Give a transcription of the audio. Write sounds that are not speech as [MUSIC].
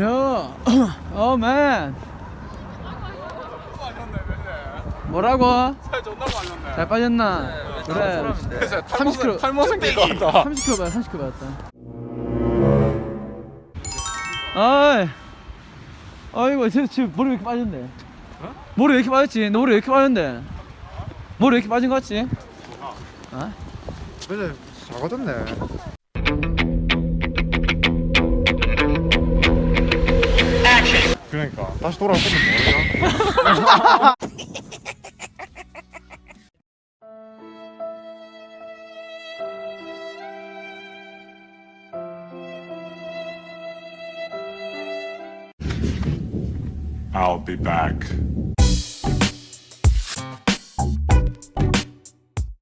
야, [CLEARS THROAT] 어, 맨. 뭐라고? 살 존나 많았네. 잘 빠졌나? 그래. 그래서 30kg. 탈모 생길 것 같다. 30kg 받아, 30kg 받았다. 어이. 어이구, 저, 저 머리 왜 이렇게 빠졌네? 머리 왜 이렇게 빠졌지? 너 머리 왜 이렇게 빠졌는데? 머리 왜 이렇게 빠진 것 같지? 어? 그래 작아졌네 그러니까 다시 돌아올 거면 뭐야 I'll be back.